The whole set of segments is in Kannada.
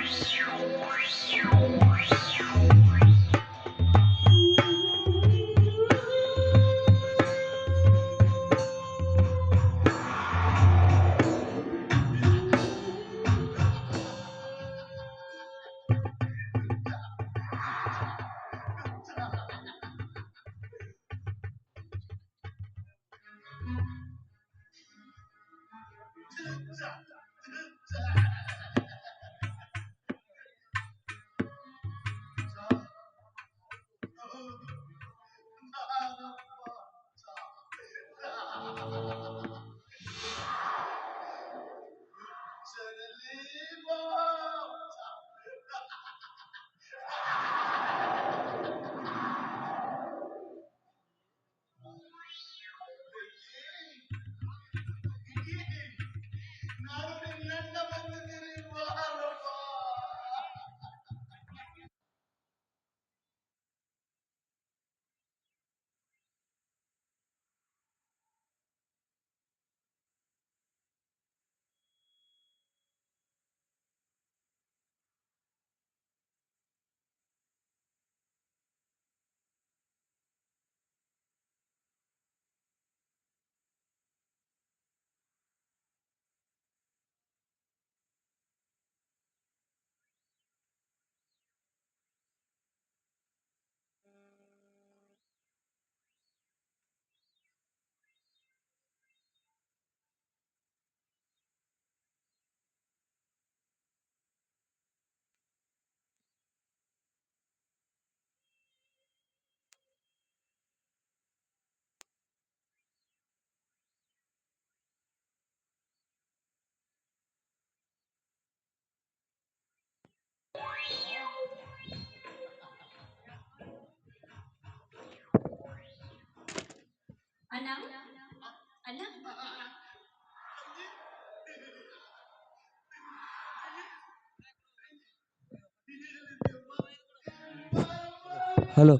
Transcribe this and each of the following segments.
Horse, horse, horse. ನಾನು ಅಣ್ಣ ಅಣ್ಣ ಹಲೋ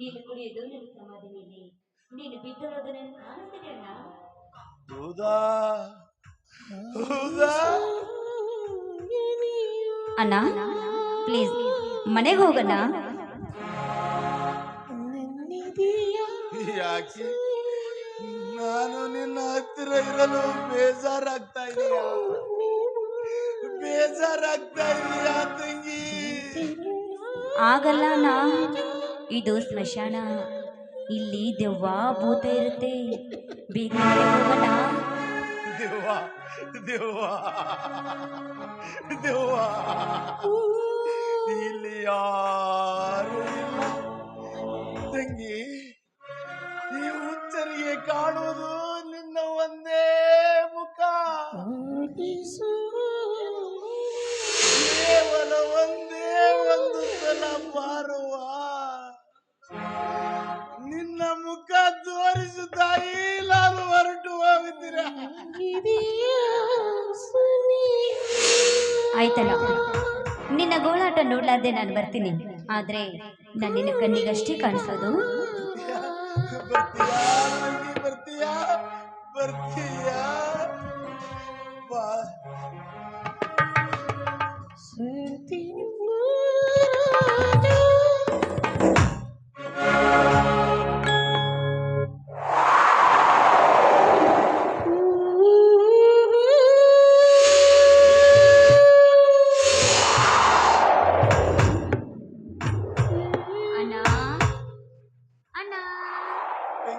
ನೀನು ಕುಡಿಯೋದು ನಿನ್ನ ಸಮಾಧಿಯಲ್ಲಿ. ಮೇಲೆ ನೀನು ಬಿದ್ದಿರೋದು ಕಾಣಿಸ್ತೀನಿ ಅಣ್ಣ ಹೌದಾ? ಹೌದಾ? ಅಣ್ಣ ಪ್ಲೀಸ್ ಮನೆಗೆ ಹೋಗಣ್ಣ. ಯಾಕೆ? ನಾನು ನಿನ್ನ ಹತ್ತಿರ ಇರಲು ಬೇಜಾರಾಗ್ತಾ ಇದೆಯಾ? ಬೇಜಾರಾಗ್ತಾ ಇದೆಯಾ ತಂಗಿ? ಆಗಲ್ಲ ನಾ ಇದು ಸ್ಮಶಾನ ಇಲ್ಲಿ ದೆವ್ವ ಭೂತ ಇರುತ್ತೆ. ತಂಗಿ, ಈ ಹುಚ್ಚರಿಗೆ ಕಾಣುವುದು ನಿನ್ನ ಒಂದೇ ಮುಖ. ಕೇವಲ ಒಂದೇ ಒಂದು ಸಲ ಬಾರುವ ಆಯ್ತಲ್ಲ? ನಿನ್ನ ಗೋಳಾಟ ನೋಡ್ಲಾರ್ದೆ ನಾನು ಬರ್ತೀನಿ. ಆದ್ರೆ ನಾನು ನಿನ್ನ ಕಣ್ಣಿಗಷ್ಟೇ ಕಾಣಿಸೋದು. ಬರ್ತೀಯಾ? ಬರ್ತೀಯಾ?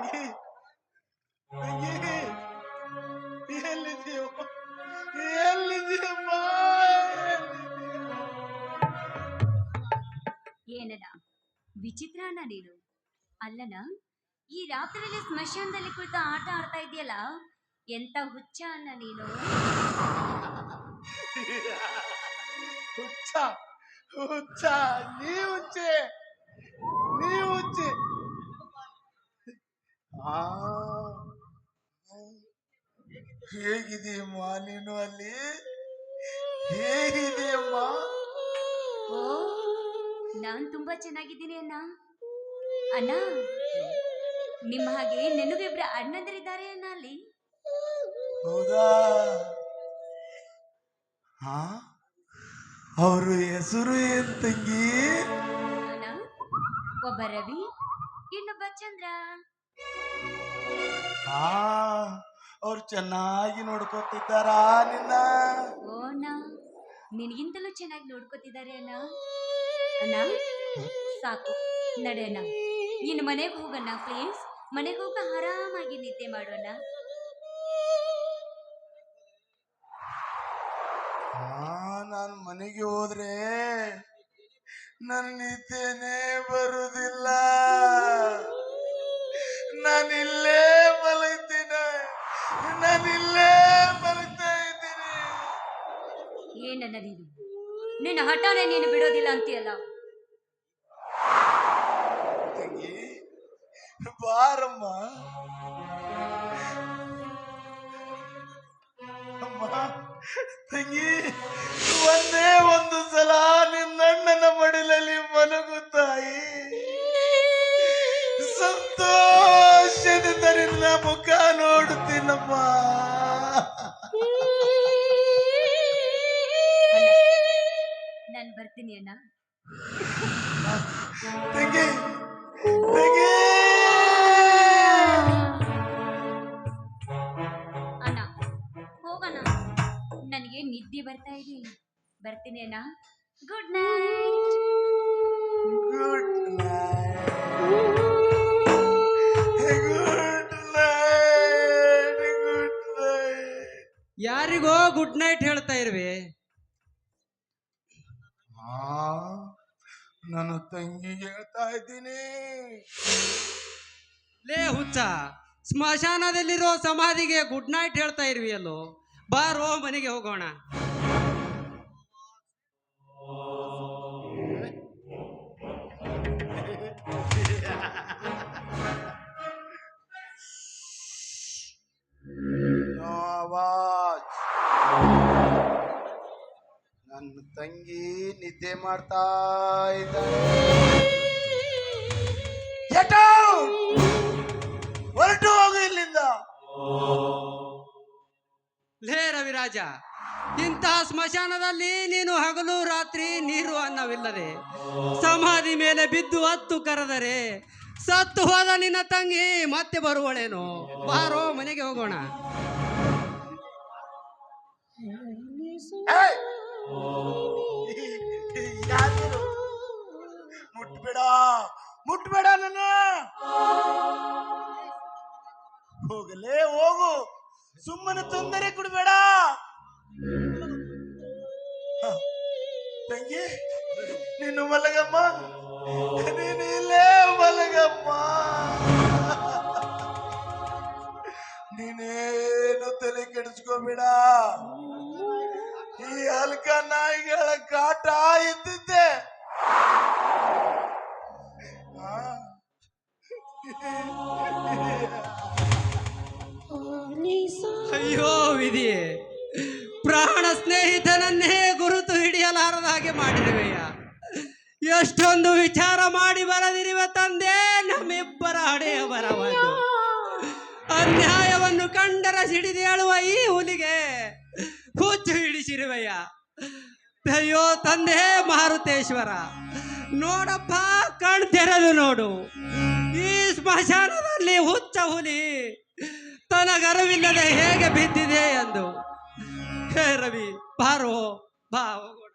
ತಂಗಿ ತಂಗಿ ಎಲ್ಲಿದೆಯೋ ಎಲ್ಲಿದೆಯಮ್ಮ ಏನನ ವಿಚಿತ್ರ ಅಣ್ಣ ನೀನು ಅಲ್ಲನ ಈ ರಾತ್ರಿಯಲ್ಲಿ ಸ್ಮಶಾನದಲ್ಲಿ ಕುಳಿತು ಆಟ ಆಡ್ತಾ ಇದೆಯಲ್ಲ ಎಂತ ಹುಚ್ಚ ಅಣ್ಣ ನೀನು ಹುಚ್ಚ ಹುಚ್ಚ ನೀ ಹುಚ್ಚೆ ನೀ ಹುಚ್ಚೆ ಹೇಗಿದೆಯಮ್ಮ ನೀನು ಅಲ್ಲಿ? ಹೇಗಿದೆಯಮ್ಮ ನಾನ್ ತುಂಬಾ ಚೆನ್ನಾಗಿದ್ದೀನಿ ಅಣ್ಣ. ಅಣ್ಣ ನಿಮ್ಮ ಹಾಗೆ ನನಗಿಬ್ರ ಅಣ್ಣಂದರಿದ್ದಾರೆ ಅಣ್ಣ ಅಲ್ಲಿ? ಹೌದಾ? ಹಾ ಅವರು ಹೆಸರು ಏನ್ ತಂಗಿ? ಅಣ್ಣ ಒಬ್ಬ ರವಿ ಇನ್ನೊಬ್ಬ ಚಂದ್ರ. ಹಾ ಅವ್ರು ಚೆನ್ನಾಗಿ ನೋಡ್ಕೋತಿದ್ದಾರ ನಿನ್ನ? ಓ ಅಣ್ಣ ನಿನಗಿಂತಲೂ ಚೆನ್ನಾಗಿ ನೋಡ್ಕೋತಿದ್ದಾರೆ ಅಣ್ಣ? ಅಣ್ಣ ಸಾಕು ನಡೆ ಅಣ್ಣ. ಇನ್ನು ಮನೆಗೆ ಹೋಗಣ್ಣ ಫ್ರೆಂಡ್ಸ್ ಮನೆಗೆ ಹೋಗ ಆರಾಮಾಗಿ ನಿದ್ದೆ ಮಾಡೋಣ ನಾನು ಮನೆಗೆ ಹೋದ್ರೆ ನನ್ನ ನಿದ್ದೆನೇ ಬರುದಿಲ್ಲ. ನಿನ್ನ ಹಠಾನೆ ನೀನು ಬಿಡೋದಿಲ್ಲ ಅಂತೀಯಲ್ಲ? ತಂಗಿ ಬಾರಮ್ಮ. ತಂಗಿ. ಅಣ್ಣ good night good night good night good night ಯಾರಿಗೋ ಗುಡ್ ನೈಟ್ ಹೇಳ್ತಾ ಇರ್ವಿ. ಆ ನನ್ನ ತಂಗಿಗೆ ಹೇಳ್ತಾ ಇದ್ದೀನಿ. ಲೇ ಹುಚ್ಚ ಸ್ಮಶಾನದಲ್ಲಿರೋ ಸಮಾಧಿಗೆ ಗುಡ್ ನೈಟ್ ಹೇಳ್ತಾ ಇರ್ವಿ ಅಲ್ಲೋ ಬಾರೋ ಮನೆಗೆ ಹೋಗೋಣ. ನಿದ್ದೆ ಮಾಡ್ತಾ! ಹೊರಟು ಹೋಗು ಇಲ್ಲಿಂದ ಲೇ ರವಿರಾಜ ಇಂತಹ ಸ್ಮಶಾನದಲ್ಲಿ ನೀನು ಹಗಲು ರಾತ್ರಿ ನೀರು ಅನ್ನವಿಲ್ಲದೆ ಸಮಾಧಿ ಮೇಲೆ ಬಿದ್ದು ಹತ್ತು ಕರೆದರೆ ಸತ್ತು ಹೋದ ನಿನ್ನ ತಂಗಿ ಮತ್ತೆ ಬರುವಳೇನು ಬಾರೋ ಮನೆಗೆ ಹೋಗೋಣ ಏಯ್! ಮುಟ್ಬೇಡ ಮುಟ್ಬೇಡ ನನ್ನ. ಹೋಗಲೇ ಹೋಗು, ಸುಮ್ಮನೆ ತೊಂದರೆ ಕೊಡ್ಬೇಡ. ತಂಗಿ, ನೀನು ಮಲಗಮ್ಮ, ನೀನು ಇಲ್ಲೇ ಮಲಗಮ್ಮ. ನೀನೇನು ತಲೆ ಕೆಡಿಸ್ಕೋಬೇಡ. ಈ ಅಲ್ಕ ನಾಯಿಗಳ ಕಾಟ ಇದ್ದಿದ್ದೆ. ಅಯ್ಯೋ ವಿಧಿಯೇ ಪ್ರಾಣ ಸ್ನೇಹಿತನನ್ನೇ ಗುರುತು ಹಿಡಿಯಲಾರದ ಹಾಗೆ ಮಾಡಿರುವೆಯ ಎಷ್ಟೊಂದು ವಿಚಾರ ಮಾಡಿ ಬರದಿರುವ ತಂದೆ ನಮ್ಮಿಬ್ಬರ ಹಡೆಯ ಬರವನ್ನು ಅನ್ಯಾಯವನ್ನು ಕಂಡರ ಸಿಡಿದು ಹೇಳುವ ಈ ಹುಲಿಗೆ ಹುಚ್ಚು ಹಿಡಿಸಿರುವೆಯ. ಅಯ್ಯೋ ತಂದೆ ಮಾರುತೇಶ್ವರ, ನೋಡಪ್ಪ ಕಣ್ ತೆರೆದು ನೋಡು. ಈ ಸ್ಮಶಾನದಲ್ಲಿ ಹುಚ್ಚ ಹುಲಿ ತನಗರವಿಲ್ಲದೆ ಹೇಗೆ ಬಿದ್ದಿದೆ ಎಂದು. ಹೇ ರವಿ ಬಾರೋ ಬಾ ಹೋಗೋಣ.